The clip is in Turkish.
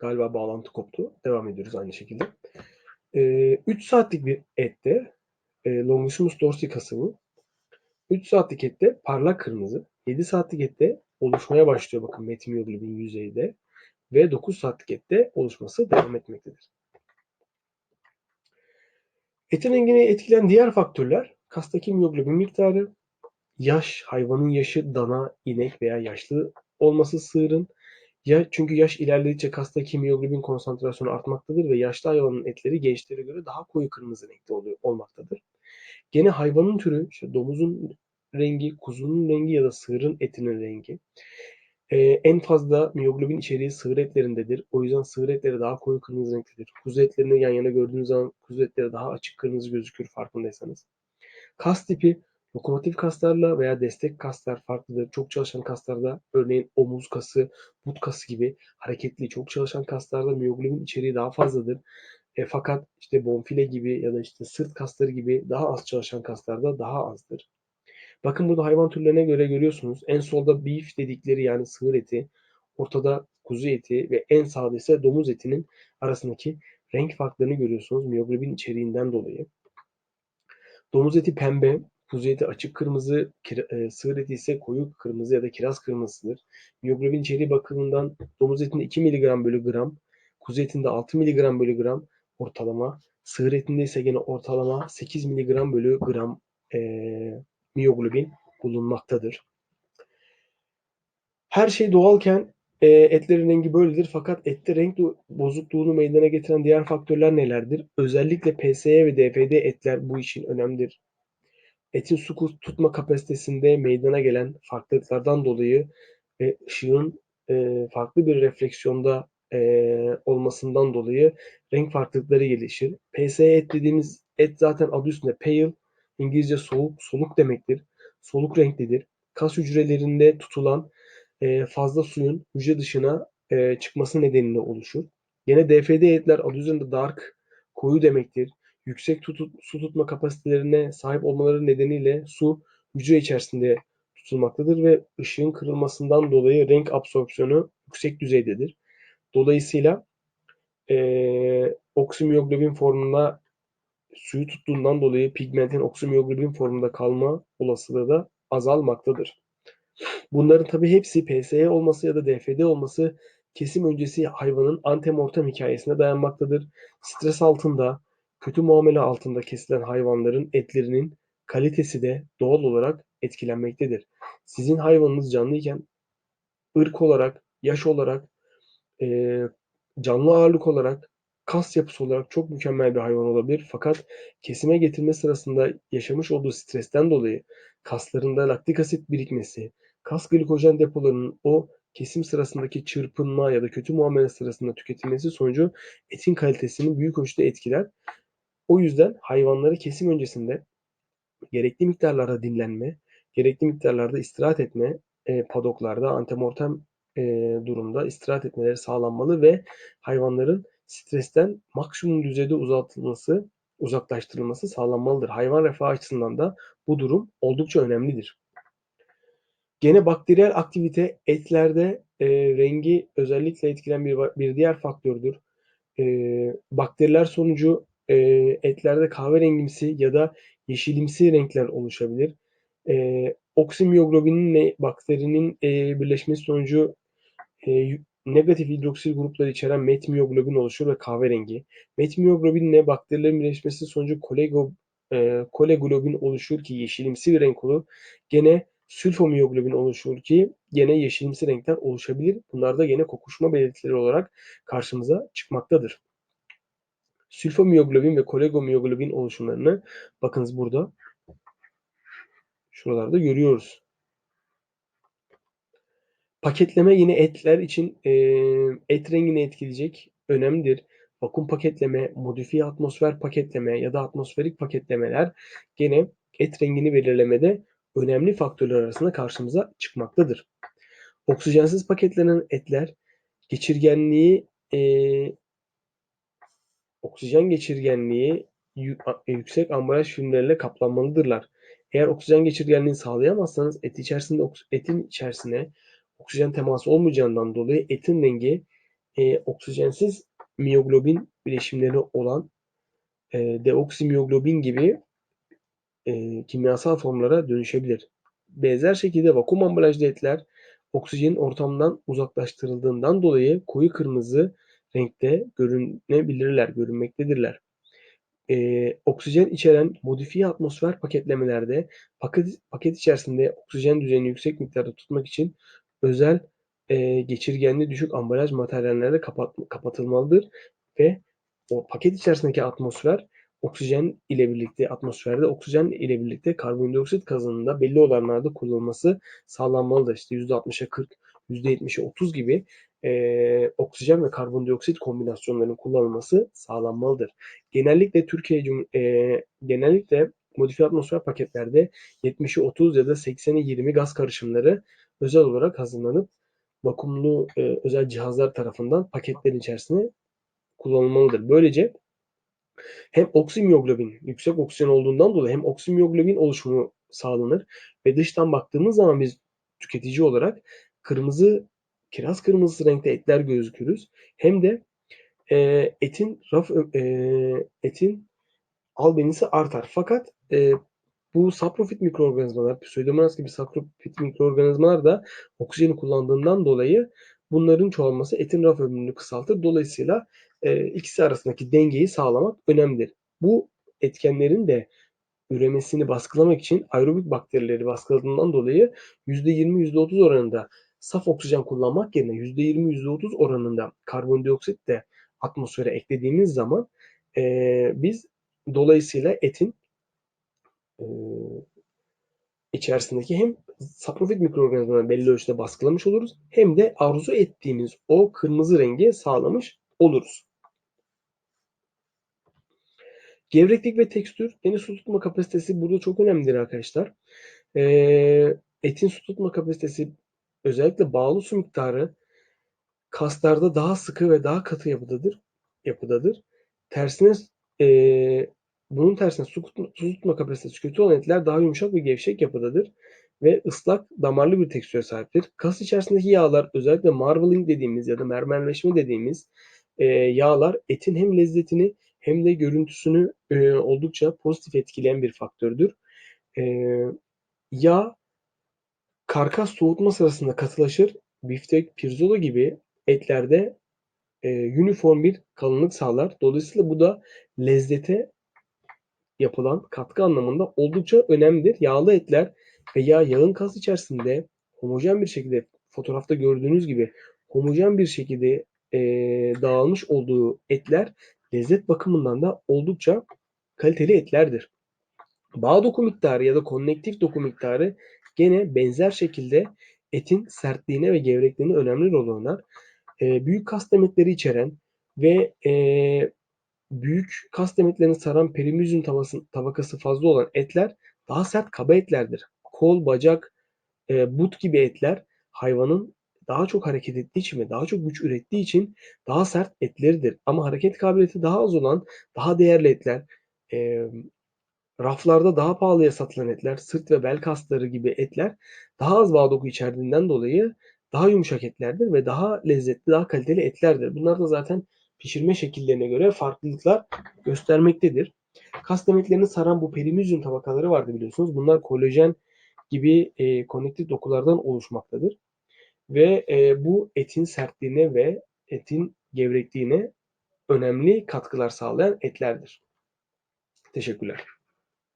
Galiba bağlantı koptu. Devam ediyoruz aynı şekilde. Ee, 3 saatlik bir ette e, Longissimus dorsi kasabı 3 saatlik ette parlak kırmızı, 7 saatlik ette oluşmaya başlıyor bakın metimyoglobin yüzeyde ve 9 saatlik ette oluşması devam etmektedir. Etin rengini etkileyen diğer faktörler kastaki miyoglobin miktarı, yaş, hayvanın yaşı, dana, inek veya yaşlı olması sığırın, ya çünkü yaş ilerledikçe kastaki miyoglobin konsantrasyonu artmaktadır ve yaşlı hayvanın etleri gençlere göre daha koyu kırmızı renkte oluyor, olmaktadır. Gene hayvanın türü, işte domuzun rengi, kuzunun rengi ya da sığırın etinin rengi. Ee, en fazla miyoglobin içeriği sığır etlerindedir. O yüzden sığır etleri daha koyu kırmızı renktedir. Kuzu etlerini yan yana gördüğünüz zaman kuzu etleri daha açık kırmızı gözükür farkındaysanız. Kas tipi lokomotif kaslarla veya destek kaslar farklıdır. Çok çalışan kaslarda örneğin omuz kası, but kası gibi hareketli çok çalışan kaslarda miyoglobin içeriği daha fazladır. E, fakat işte bonfile gibi ya da işte sırt kasları gibi daha az çalışan kaslarda daha azdır. Bakın burada hayvan türlerine göre görüyorsunuz. En solda beef dedikleri yani sığır eti, ortada kuzu eti ve en sağda ise domuz etinin arasındaki renk farklarını görüyorsunuz miyoglobin içeriğinden dolayı. Domuz eti pembe, eti açık kırmızı, e, sığır eti ise koyu kırmızı ya da kiraz kırmızısıdır. Miyoglobin içeriği bakımından domuz etinde 2 mg bölü gram, kuzu etinde 6 mg bölü gram ortalama, sığır etinde ise yine ortalama 8 mg bölü gram e, miyoglobin bulunmaktadır. Her şey doğalken e, etlerin rengi böyledir fakat ette renk bozukluğunu meydana getiren diğer faktörler nelerdir? Özellikle PSE ve DFD etler bu işin önemlidir. Etin su tutma kapasitesinde meydana gelen farklılıklardan dolayı ve ışığın e, farklı bir refleksiyonda e, olmasından dolayı renk farklılıkları gelişir. PSE et dediğimiz et zaten adı üstünde pale, İngilizce soğuk, soluk demektir. Soluk renklidir. Kas hücrelerinde tutulan e, fazla suyun hücre dışına e, çıkması nedeniyle oluşur. Yine DFD etler adı üzerinde dark, koyu demektir. Yüksek tutu, su tutma kapasitelerine sahip olmaları nedeniyle su hücre içerisinde tutulmaktadır ve ışığın kırılmasından dolayı renk absorpsiyonu yüksek düzeydedir. Dolayısıyla e, oksimiyoglobin formunda suyu tuttuğundan dolayı pigmentin oksimiyoglobin formunda kalma olasılığı da azalmaktadır. Bunların tabi hepsi PSE olması ya da DFD olması kesim öncesi hayvanın antemortem hikayesine dayanmaktadır. Stres altında, kötü muamele altında kesilen hayvanların etlerinin kalitesi de doğal olarak etkilenmektedir. Sizin hayvanınız canlıyken ırk olarak, yaş olarak, canlı ağırlık olarak kas yapısı olarak çok mükemmel bir hayvan olabilir. Fakat kesime getirme sırasında yaşamış olduğu stresten dolayı kaslarında laktik asit birikmesi, kas glikojen depolarının o kesim sırasındaki çırpınma ya da kötü muamele sırasında tüketilmesi sonucu etin kalitesini büyük ölçüde etkiler. O yüzden hayvanları kesim öncesinde gerekli miktarlarda dinlenme, gerekli miktarlarda istirahat etme, e, padoklarda antemortem e, durumda istirahat etmeleri sağlanmalı ve hayvanların stresten maksimum düzeyde uzatılması, uzaklaştırılması sağlanmalıdır. Hayvan refahı açısından da bu durum oldukça önemlidir. Gene bakteriyel aktivite etlerde e, rengi özellikle etkilen bir, bir diğer faktördür. E, bakteriler sonucu e, etlerde kahverengimsi ya da yeşilimsi renkler oluşabilir. E, oksimiyoglobininle bakterinin e, birleşmesi sonucu e, negatif hidroksil grupları içeren metmiyoglobin oluşur ve kahverengi. Metmiyoglobinle bakterilerin birleşmesi sonucu kolego, e, koleglobin oluşur ki yeşilimsi bir renk olur. Gene sülfomiyoglobin oluşur ki gene yeşilimsi renkler oluşabilir. Bunlar da gene kokuşma belirtileri olarak karşımıza çıkmaktadır. Sülfomiyoglobin ve kolegomiyoglobin oluşumlarını bakınız burada şuralarda görüyoruz. Paketleme yine etler için e, et rengini etkileyecek önemlidir. Vakum paketleme, modifiye atmosfer paketleme ya da atmosferik paketlemeler gene et rengini belirlemede önemli faktörler arasında karşımıza çıkmaktadır. Oksijensiz paketlenen etler geçirgenliği e, oksijen geçirgenliği yüksek ambalaj filmleriyle kaplanmalıdırlar. Eğer oksijen geçirgenliğini sağlayamazsanız et içerisinde etin içerisine oksijen teması olmayacağından dolayı etin rengi e, oksijensiz miyoglobin bileşimleri olan e, deoksimiyoglobin gibi e, kimyasal formlara dönüşebilir. Benzer şekilde vakum ambalajlı etler oksijenin ortamdan uzaklaştırıldığından dolayı koyu kırmızı renkte görünebilirler, görünmektedirler. Ee, oksijen içeren modifiye atmosfer paketlemelerde paket, paket içerisinde oksijen düzeyini yüksek miktarda tutmak için özel e, geçirgenliği düşük ambalaj materyallerde kapat, kapatılmalıdır ve o paket içerisindeki atmosfer oksijen ile birlikte atmosferde oksijen ile birlikte karbondioksit gazının da belli oranlarda kullanılması sağlanmalıdır. İşte %60'a 40, %70'e 30 gibi e, oksijen ve karbondioksit kombinasyonlarının kullanılması sağlanmalıdır. Genellikle Türkiye e, genellikle modifiye atmosfer paketlerde 70'i 30 ya da 80'i 20 gaz karışımları özel olarak hazırlanıp vakumlu e, özel cihazlar tarafından paketlerin içerisine kullanılmalıdır. Böylece hem oksimiyoglobin yüksek oksijen olduğundan dolayı hem oksimiyoglobin oluşumu sağlanır ve dıştan baktığımız zaman biz tüketici olarak kırmızı kiraz kırmızısı renkte etler gözükürüz. Hem de e, etin raf e, etin albenisi artar. Fakat e, bu saprofit mikroorganizmalar, pseudomonas gibi saprofit mikroorganizmalar da oksijeni kullandığından dolayı bunların çoğalması etin raf ömrünü kısaltır. Dolayısıyla e, ikisi arasındaki dengeyi sağlamak önemlidir. Bu etkenlerin de üremesini baskılamak için aerobik bakterileri baskıladığından dolayı %20-%30 oranında saf oksijen kullanmak yerine %20-%30 oranında karbondioksit de atmosfere eklediğimiz zaman e, biz dolayısıyla etin e, içerisindeki hem saprofit mikroorganizmaları belli ölçüde baskılamış oluruz hem de arzu ettiğimiz o kırmızı rengi sağlamış oluruz. Gevreklik ve tekstür, deniz su tutma kapasitesi burada çok önemlidir arkadaşlar. Ee, etin su tutma kapasitesi özellikle bağlı su miktarı kaslarda daha sıkı ve daha katı yapıdadır. yapıdadır. Tersine e, bunun tersine su, su tutma kapasitesi kötü olan etler daha yumuşak ve gevşek yapıdadır ve ıslak damarlı bir tekstüre sahiptir. Kas içerisindeki yağlar özellikle marbling dediğimiz ya da mermerleşme dediğimiz e, yağlar etin hem lezzetini hem de görüntüsünü e, oldukça pozitif etkileyen bir faktördür. E, yağ karkas soğutma sırasında katılaşır. Biftek, pirzola gibi etlerde e, uniform bir kalınlık sağlar. Dolayısıyla bu da lezzete yapılan katkı anlamında oldukça önemlidir. Yağlı etler veya yağın kas içerisinde homojen bir şekilde fotoğrafta gördüğünüz gibi homojen bir şekilde e, dağılmış olduğu etler lezzet bakımından da oldukça kaliteli etlerdir. Bağ doku miktarı ya da konnektif doku miktarı gene benzer şekilde etin sertliğine ve gevrekliğine önemli rol oynar. E, büyük kas demetleri içeren ve e, büyük kas demetlerini saran perimyzyum tabakası fazla olan etler daha sert kaba etlerdir. Kol, bacak, e, but gibi etler hayvanın daha çok hareket ettiği için ve daha çok güç ürettiği için daha sert etleridir. Ama hareket kabiliyeti daha az olan daha değerli etler, e, raflarda daha pahalıya satılan etler, sırt ve bel kasları gibi etler daha az bağ doku içerdiğinden dolayı daha yumuşak etlerdir ve daha lezzetli, daha kaliteli etlerdir. Bunlar da zaten pişirme şekillerine göre farklılıklar göstermektedir. Kas demetlerini saran bu perimyzyum tabakaları vardı biliyorsunuz. Bunlar kolajen gibi e, konektif dokulardan oluşmaktadır. Ve e, bu etin sertliğine ve etin gevrekliğine önemli katkılar sağlayan etlerdir. Teşekkürler.